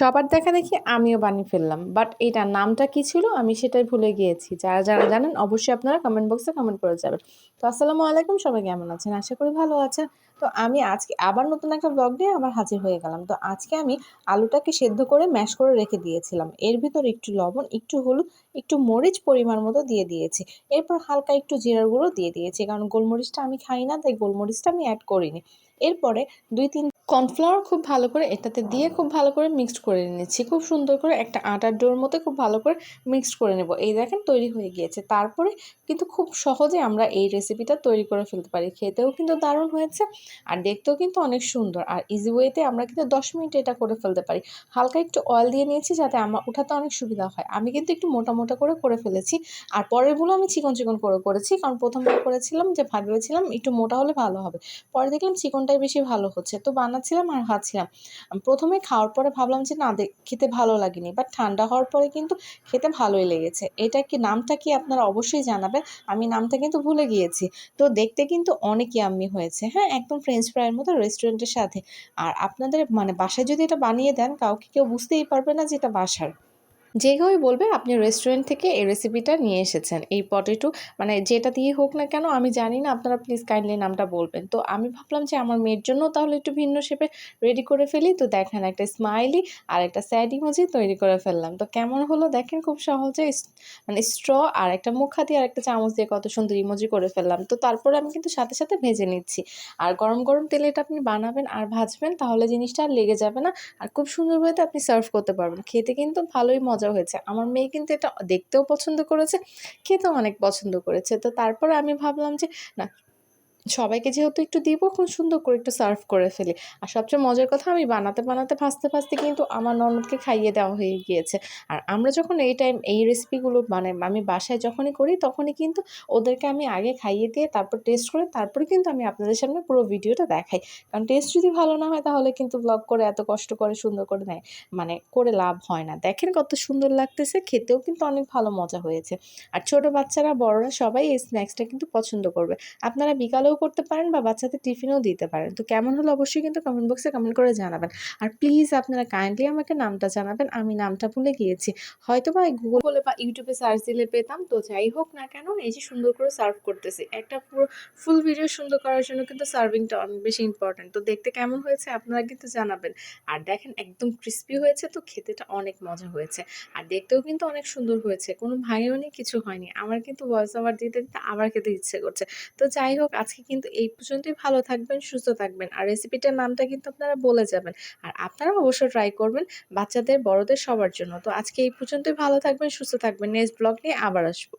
সবার দেখা দেখি আমিও বানিয়ে ফেললাম। বাট এটার নামটা কি ছিল? আমি সেটাই ভুলে গিয়েছি। যারা যারা জানেন অবশ্যই আপনারা কমেন্ট বক্সে কমেন্ট করে যাবেন। তো আসসালামু আলাইকুম, সবাই কেমন আছেন? আশা করি ভালো আছেন। তো আমি আজকে আবার নতুন একটা ব্লগ নিয়ে আবার হাজির হয়ে গেলাম। তো আজকে আমি আলুটাকে সেদ্ধ করে ম্যাশ করে রেখে দিয়েছিলাম। এর ভিতর একটু লবণ, একটু হলুদ, একটু মরিচ পরিমাণ মতো দিয়ে দিয়েছি। এরপর হালকা একটু জিরার গুঁড়ো দিয়ে দিয়েছি। কারণ গোলমরিচটা আমি খাই না, তাই গোলমরিচটা আমি অ্যাড করিনি। এরপরে দুই, তিন কর্নফ্লাওয়ার খুব ভালো করে এটাতে দিয়ে খুব ভালো করে মিক্সড করে নিচ্ছি। খুব সুন্দর করে একটা আটার ডোর মতো খুব ভালো করে মিক্সড করে নেব। এই দেখেন তৈরি হয়ে গিয়েছে। তারপরে কিন্তু খুব সহজে আমরা এই রেসিপিটা তৈরি করে ফেলতে পারি। খেতেও কিন্তু দারুণ হয়েছে আর দেখতেও কিন্তু অনেক সুন্দর। আর ইজি ওয়েতে আমরা কিন্তু দশ মিনিটে এটা করে ফেলতে পারি। হালকা একটু অয়েল দিয়ে নিয়েছি যাতে আমার উঠাতে অনেক সুবিধা হয়। আমি কিন্তু একটু মোটা মোটা করে করে ফেলেছি। আর পরেরগুলো আমি চিকন চিকন করে করেছি। কারণ প্রথমবার করেছিলাম যে ভেবেছিলাম একটু মোটা হলে ভালো হবে। পরে দেখলাম চিকনটাই বেশি ভালো হচ্ছে। তো বানাচ্ছিলাম আর খাচ্ছিলাম। প্রথমে খাওয়ার পরে ভাবলাম যে, না খেতে ভালো লাগেনি। বাট ঠান্ডা হওয়ার পরে কিন্তু খেতে ভালোই লেগেছে। এটা কি, নামটা কি আপনারা অবশ্যই জানাবেন। আমি নামটা কিন্তু ভুলে গিয়েছি। তো দেখতে কিন্তু অনেক ইয়াম্মি হয়েছে। হ্যাঁ একদম ফ্রেঞ্চ ফ্রাইয়ের মতো রেস্টুরেন্টের সাথে। আর আপনাদের মানে বাসায় যদি এটা বানিয়ে দেন, কাউকে কেউ বুঝতেই পারবে না যে এটা বাসার। যে কেউই বলবে, আপনি রেস্টুরেন্ট থেকে এই রেসিপিটা নিয়ে এসেছেন। এই পটেটো মানে যেটা দিয়ে হোক না কেন, আমি জানি না, আপনারা প্লিজ কাইন্ডলি নামটা বলবেন। তো আমি ভাবলাম যে আমার মেয়ের জন্য তাহলে একটু ভিন্ন শেপে রেডি করে ফেলি। তো দেখেন, একটা স্মাইলি আর একটা স্যাড ইমোজি তৈরি করে ফেললাম। তো কেমন হলো দেখেন, খুব সহজে মানে স্ট্র আর একটা মুখা দিয়ে আর একটা চামচ দিয়ে কত সুন্দর ইমোজি করে ফেললাম। তো তারপরে আমি কিন্তু সাথে সাথে ভেজে নিচ্ছি। আর গরম গরম তেলে এটা আপনি বানাবেন আর ভাজবেন, তাহলে জিনিসটা আর লেগে যাবে না। আর খুব সুন্দরভাবে আপনি সার্ভ করতে পারবেন। খেতে কিন্তু ভালোই মজা মজা হয়েছে। আমার মেয়ে কিন্তু এটা দেখতেও পছন্দ করেছে, খেতেও অনেক পছন্দ করেছে। তো তারপরে আমি ভাবলাম যে, না সবাইকে যেহেতু একটু দিব খুব সুন্দর করে একটু সার্ভ করে ফেলি। আর সবচেয়ে মজার কথা, আমি বানাতে বানাতে, ভাজতে ভাজতে কিন্তু আমার ননদকে খাইয়ে দেওয়া হয়ে গিয়েছে। আর আমরা যখন এই টাইম এই রেসিপিগুলো মানে আমি বাসায় যখনই করি, তখনই কিন্তু ওদেরকে আমি আগে খাইয়ে দিয়ে, তারপর টেস্ট করে, তারপরে কিন্তু আমি আপনাদের সামনে পুরো ভিডিওটা দেখাই। কারণ টেস্ট যদি ভালো না হয়, তাহলে কিন্তু ব্লগ করে এত কষ্ট করে, সুন্দর করে নেয় মানে করে লাভ হয় না। দেখেন কত সুন্দর লাগতেছে, খেতেও কিন্তু অনেক ভালো মজা হয়েছে। আর ছোট বাচ্চারা, বড়রা সবাই এই স্ন্যাক্সটা কিন্তু পছন্দ করবে। আপনারা বিকালেও করতে পারেন বা বাচ্চাদের টিফিনও দিতে পারেন। তো কেমন হলো অবশ্যই কিন্তু কমেন্ট বক্সে কমেন্ট করে জানাবেন। আর প্লিজ আপনারা কাইন্ডলি আমাকে নামটা জানাবেন, আমি নামটা ভুলে গিয়েছি। হয়তো বা গুগল বলে বা ইউটিউবে সার্চ দিলে পেতাম, তো যাই হোক না কেন, এই যে সুন্দর করে সার্ভ করতেছি। একটা পুরো ফুল ভিডিও সুন্দর করার জন্য কিন্তু সার্ভিংটা অনেক বেশি ইম্পর্টেন্ট তো দেখতে কেমন হয়েছে আপনারা কিন্তু জানাবেন। আর দেখেন একদম ক্রিস্পি হয়েছে, তো খেতেটা অনেক মজা হয়েছে। আর দেখতেও কিন্তু অনেক সুন্দর হয়েছে। কোনো ভাঙেও কিছু হয়নি। আমার কিন্তু ভয়েস ওভার দিতে দিতে আবার খেতে ইচ্ছে করছে। তো যাই হোক, আজকে কিন্তু এই পর্যন্তই ভালো থাকবেন, সুস্থ থাকবেন। আর রেসিপিটার নামটা কিন্তু আপনারা বলে যাবেন। আর আপনারা অবশ্যই ট্রাই করবেন বাচ্চাদের, বড়দের সবার জন্য। তো আজকে এই পর্যন্তই ভালো থাকবেন, সুস্থ থাকবেন। নেক্সট ব্লগ নিয়ে আবার আসব।